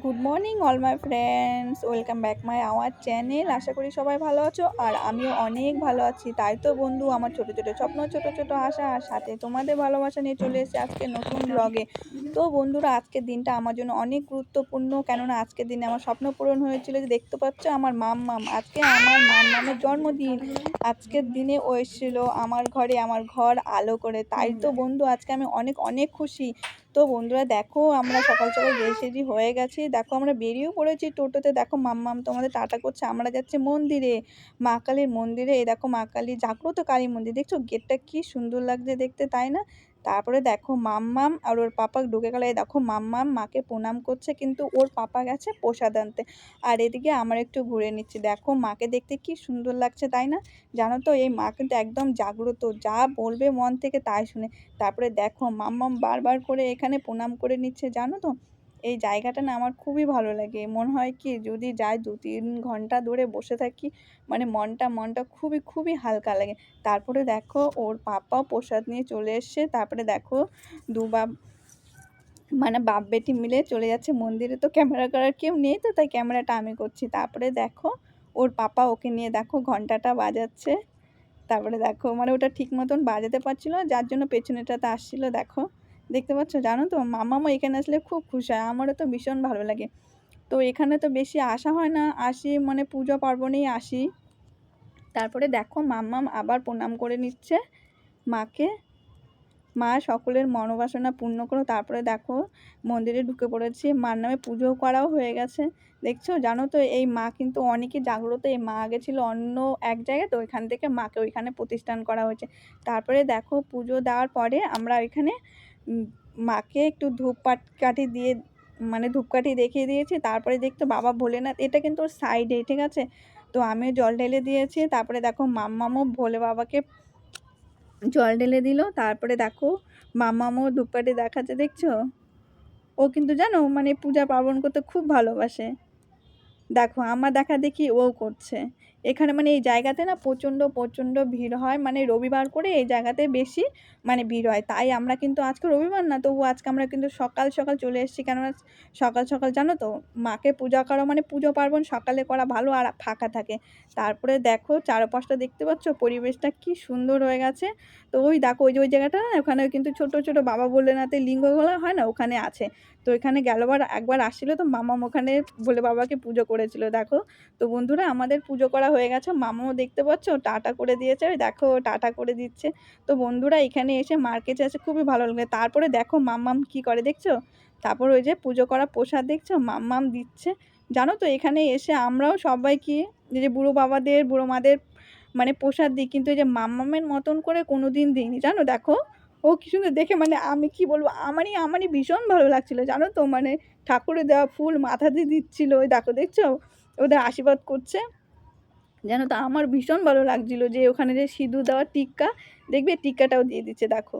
Good morning all my friends welcome back my our channel আশা করি সবাই ভালো আছো, আর আমিও অনেক ভালো আছি। তাই তো বন্ধু, আমার ছোট ছোট স্বপ্ন, ছোট ছোট আশা, আর সাথে তোমাদের ভালোবাসা নিয়ে চলে এসেছে আজকে নতুন ব্লগে তো বন্ধুরা আজকের দিনটা আমার জন্য অনেক গুরুত্বপূর্ণ, কেননা আজকের দিনে আমার স্বপ্ন পূরণ হয়েছিল যে দেখতে পাচ্ছ আমার মাম মাম। আজকে আমার মাম মামের জন্মদিন। আজকের দিনে ও এসেছিল আমার ঘরে, আমার ঘর আলো করে। তাই তো বন্ধু, আজকে আমি অনেক অনেক খুশি। তো বন্ধুরা দেখো, আমরা সকাল সকাল রেডি হয়ে গেছি। দেখো, আমরা বেরিয়েও পড়েছি টোটোতে। দেখো, মাম্মাম তোমাদের টাটা করছে। আমরা যাচ্ছি মন্দিরে, মা কালীর মন্দিরে। এই দেখো, মা কালী জাগ্রত কালী মন্দির। দেখছ, গেটটা কি সুন্দর লাগছে দেখতে, তাই না? তারপরে দেখো মাম্মাম আর ওর পাপা ঢুকে গেলে। দেখো মাম্মাম মাকে প্রণাম করছে, কিন্তু ওর পাপা গেছে প্রসাদ আনতে। আর এদিকে আমার একটু ঘুরে নিচ্ছি। দেখো মাকে দেখতে কি সুন্দর লাগছে, তাই না? জানো তো, এই মা কিন্তু একদম জাগ্রত। যা বলবে মন থেকে তাই শুনে। তারপরে দেখো মাম্মাম বারবার করে এখানে প্রণাম করে নিচ্ছে, জানো তো? এই জায়গাটা না আমার খুবই ভালো লাগে। মনে হয় কি যদি যাই দু তিন ঘণ্টা ধরে বসে থাকি মানে মনটা মনটা খুবই খুবই হালকা লাগে। তারপরে দেখো ওর পাপাও প্রসাদ নিয়ে চলে এসছে। তারপরে দেখো দু বাপ মানে বাপ বেটি মিলে চলে যাচ্ছে। মন্দিরে তো ক্যামেরা করার কেউ নেই তো, তাই ক্যামেরাটা আমি করছি। তারপরে দেখো ওর পাপা ওকে নিয়ে দেখো ঘন্টাটা বাজাচ্ছে। তারপরে দেখো মানে ওটা ঠিক মতন বাজাতে পারছিল যার জন্য পেছনেটাতে আসছিল। দেখো দেখতে পাচ্ছ? জানো তো মামামা এখানে আসলে খুব খুশি হয়। আমারও তো ভীষণ ভালো লাগে। তো এখানে তো বেশি আসা হয় না। আসি মানে পুজো পার্বণেই আসি। তারপরে দেখো মাম্মাম আবার প্রণাম করে নিচ্ছে মাকে। মা সকলের মনোবাসনা পূর্ণ করো। তারপরে দেখো মন্দিরে ঢুকে পড়েছি। মার নামে পুজো করাও হয়ে গেছে। দেখছ? জানো তো, এই মা কিন্তু অনেকই জাগ্রত। এই মা আগে ছিল অন্য এক জায়গায়, তো ওইখান থেকে মাকে ওইখানে প্রতিষ্ঠান করা হয়েছে। তারপরে দেখো পুজো দেওয়ার পরে আমরা ওইখানে মাকে একটু ধূপ কাঠি দিয়ে মানে ধূপকাঠি দেখিয়ে দিয়েছি, তারপরে দেখতো বাবা ভোলেনাথ, এটা কিন্তু ওর সাইডে ঠিক আছে? তো আমিও জল ঢেলে দিয়েছি, তারপরে দেখো মাম্মামও ভোলে বাবাকে জল ঢেলে দিল, তারপরে দেখো মাম্মামও ধূপকাঠি দেখাচ্ছে, দেখছ? ও কিন্তু জানো মানে পূজা পার্বণ করতে খুব ভালোবাসে। দেখো, আমার দেখা দেখি ও করছে। এখানে মানে এই জায়গাতে না প্রচণ্ড প্রচণ্ড ভিড় হয়। মানে রবিবার করে এই জায়গাতে বেশি মানে ভিড় হয়। তাই আমরা কিন্তু আজকে রবিবার না তবু আজকে আমরা কিন্তু সকাল সকাল চলে এসেছি। কেননা সকাল সকাল জানো তো, মাকে পূজা করা মানে পুজো পার্বণ সকালে করা ভালো আর ফাঁকা থাকে। তারপরে দেখো চারপাশটা দেখতে পাচ্ছ, পরিবেশটা কি সুন্দর হয়ে গেছে। তো ওই দেখো, ওই যে, ওই জায়গাটা না ওখানে কিন্তু ছোট ছোট বাবা ভোলেনাথের লিঙ্গগুলো হয় না, ওখানে আছে। তো এখানে গেলবার একবার আসছিল তো মামাম ওখানে বলে বাবাকে পুজো করেছিল। দেখো, তো বন্ধুরা আমাদের পুজো করা হয়ে গেছে। মামাও দেখতে পাচ্ছ, টাটা করে দিয়েছে। দেখো, টাটা করে দিচ্ছে। তো বন্ধুরা এখানে এসে মার্কেটে আছে খুবই ভালো লাগে তারপরে দেখো মাম্মাম কি করে দেখছ? তারপর ওই যে পুজো করা প্রসাদ দেখছ? মাম্মাম দিচ্ছে। জানো তো এখানে এসে আমরাও সবাই কি যে বুড়ো বাবাদের, বুড়ো মাদের মানে প্রসাদ দিই। কিন্তু এই যে মাম্মামের মতন করে কোনো দিন দিইনি। জানো দেখো, ও কি সুন্দর দেখে মানে আমি কি বলব, আমারই আমারই ভীষণ ভালো লাগছিল। জানো তো মানে ঠাকুরের দেওয়া ফুল মাথাতে দিচ্ছিল। ওই দেখো দেখছ? ওদের আশীর্বাদ করছে। জানো তো আমার ভীষণ ভালো লাগছিল যে ওখানে যে সিঁদুর দেওয়া টিক্কা, দেখবে টিক্কাটাও দিয়ে দিচ্ছে, দেখো।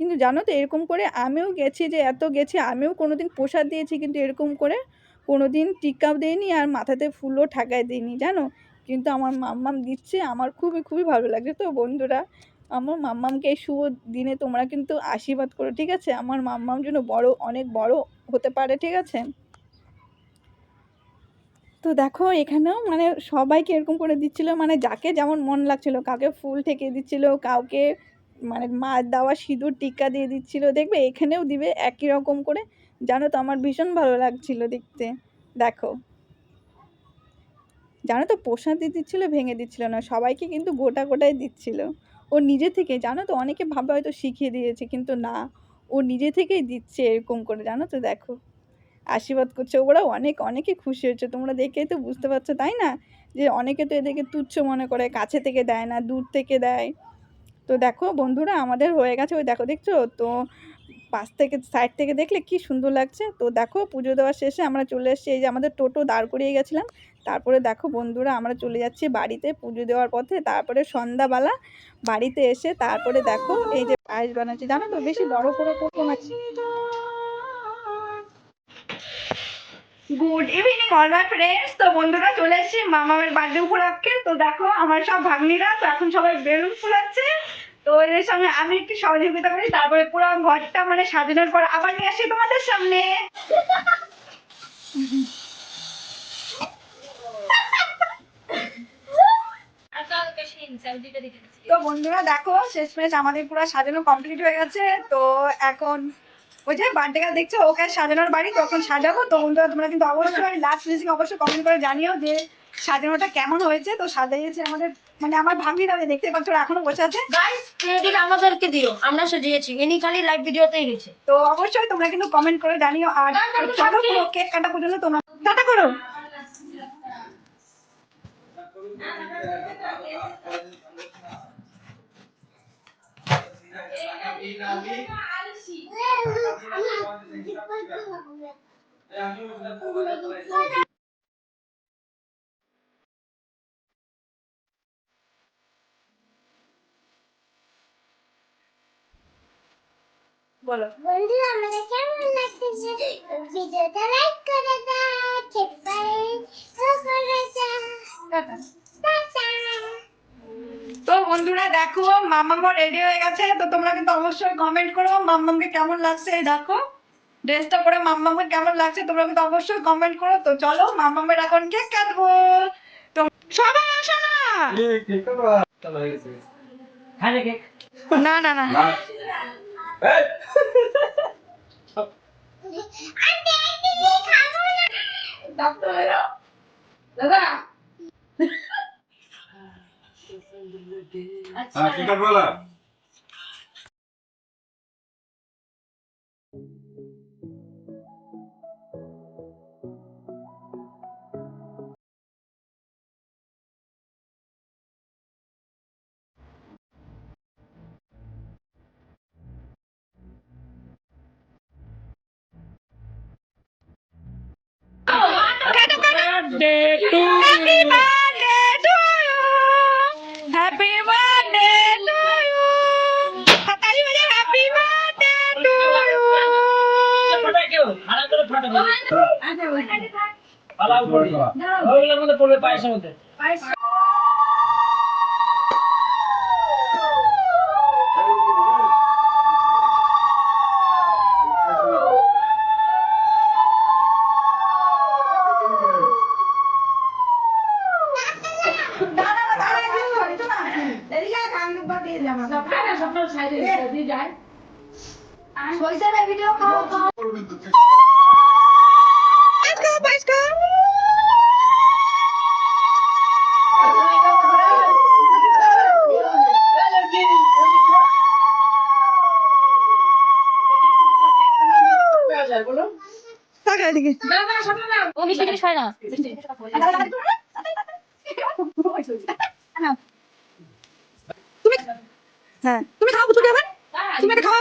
কিন্তু জানো তো এরকম করে আমিও গেছি যে, এত গেছি আমিও কোনো দিন প্রসাদ দিয়েছি কিন্তু এরকম করে কোনো দিন টিক্কাও দিইনি আর মাথাতে ফুলও ঠাকায় দিইনি, জানো? কিন্তু আমার মাম্মাম দিচ্ছে, আমার খুবই খুবই ভালো লাগে তো বন্ধুরা। আমার মাম্মামকে এই শুভ দিনে তোমরা কিন্তু আশীর্বাদ করো, ঠিক আছে? আমার মাম্মাম যেন বড়, অনেক বড় হতে পারে, ঠিক আছে? তো দেখো এখানেও মানে সবাইকে এরকম করে দিচ্ছিল মানে যাকে যেমন মন লাগছিল, কাউকে ফুল ঠেকে দিচ্ছিল, কাউকে মানে মাছ দেওয়া সিঁদুর টিক্কা দিয়ে দিচ্ছিল, দেখবে এখানেও দিবে একই রকম করে। জানো তো আমার ভীষণ ভালো লাগছিল দেখতে, দেখো। জানো তো প্রসাদ দিয়ে দিচ্ছিল, ভেঙে দিচ্ছিল না, সবাইকে কিন্তু গোটা গোটাই দিচ্ছিল। ও নিজে থেকে, জানো তো অনেকে ভাবে হয়তো শিখিয়ে দিয়েছে, কিন্তু না, ও নিজে থেকেই দিচ্ছে এরকম করে, জানো তো দেখো। আশীর্বাদ করছে। ওরা অনেক, অনেকে খুশি হয়েছে। তোমরা দেখেই তো বুঝতে পারছ, তাই না? যে অনেকে তো এদেরকে তুচ্ছ মনে করে, কাছে থেকে দেয় না, দূর থেকে দেয়। তো দেখো বন্ধুরা, আমাদের হয়ে গেছে ওই দেখো, দেখছ? তো পাশ থেকে সাইড থেকে দেখলে কি সুন্দর লাগছে? তো দেখো পুজো দেওয়ার শেষে আমরা চলে এসেছি, এই যে আমাদের টোটো দাঁড় করিয়ে গেছিলাম। তারপরে দেখো বন্ধুরা, আমরা চলে যাচ্ছি বাড়িতে পুজো দেওয়ার পথে। তারপরে সন্ধ্যাবেলা বাড়িতে এসে তারপরে দেখো এই যে পায়েস বানাচ্ছি। জানো তো, বেশি বড় করে করব না। Good evening all my friends তো বন্ধুরা চলে এসেছি মামার বার্থডে উপলক্ষে। তো দেখো, আমার সব ভাগ্নিরা, তো এখন সবাই বেলুন ফুলাচ্ছে। তো এদের সঙ্গে আমি একটু সহযোগিতা করি, তারপরে পুরো ঘরটা মানে সাজানোর পর আবার নিয়ে আসি তোমাদের সামনে। তো বন্ধুরা দেখো, শেষমেশ আমাদের পুরো সাজানো কমপ্লিট হয়ে গেছে। তো এখন ওই যে বার্থডে গার্ল দেখছ ওকে সাজানোর বাড়ি তখন সাজাবো? তখন তো বন্ধুরা তোমরা কিন্তু অবশ্যই লাস্ট ফিনিশিং অবশ্যই কমেন্ট করে জানিও যে সাজানোটা কেমন হয়েছে। তো সাজিয়েছে আমাদের মানে আমার ভাবি দাদা দেখতে পাচ্ছ এখনও বসে আছে। Credit আমাদেরকে দিও আমরা সাজিয়েছি। ইনি খালি লাইভ ভিডিওতেই গেছে। তো অবশ্যই তোমরা কিন্তু কমেন্ট করে জানিও। আর চলো পুরো কেক কাটা পর্যন্ত তোমরা। টাটা করো। বলো। বন্ধুরা আমাদের কেমন লাগতেছে? ভিডিওটা লাইক করে দাও ঠিক করে দাও বন্ধুরা দেখো মামামও রেডি হয়ে গেছে। তো তোমরা কিন্তু অবশ্যই কমেন্ট করো মাম্মামকে কেমন লাগছে এই দেখো। ড্রেসটা পরে মাম্মামকে কেমন লাগছে তোমরা কিন্তু অবশ্যই কমেন্ট করো। তো চলো মাম্মামের এখন কেক কাটবো। তো সবাই আসো না! না না না। না। হ্যাঁ কি কাটবো বলা Happy কান দুব্বা দিয়ে যা আমাকে। Let's খায় না তুমি হ্যাঁ তুমি খাও তুমি আবার তুমি খাও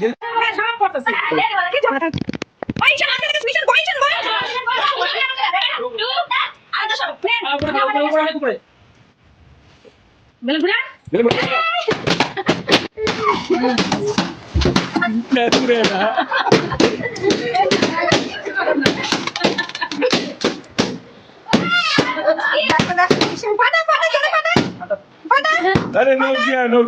চলে পাটা পাটা আরে নোক দিয়া নোক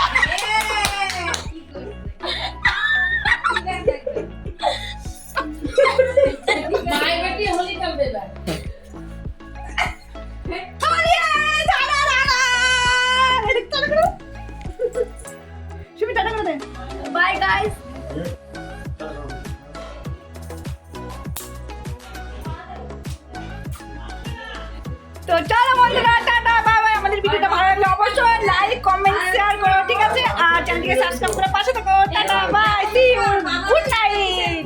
তো চলো বন্ধুরা, টাটা বাই বাই আমাদের ভিডিওটা ভালো লাগলে অবশ্যই লাইক কমেন্ট শেয়ার করো, ঠিক আছে? আর চ্যানেলটিকে সাবস্ক্রাইব করে পাশে থাকো। Tata bye see you good night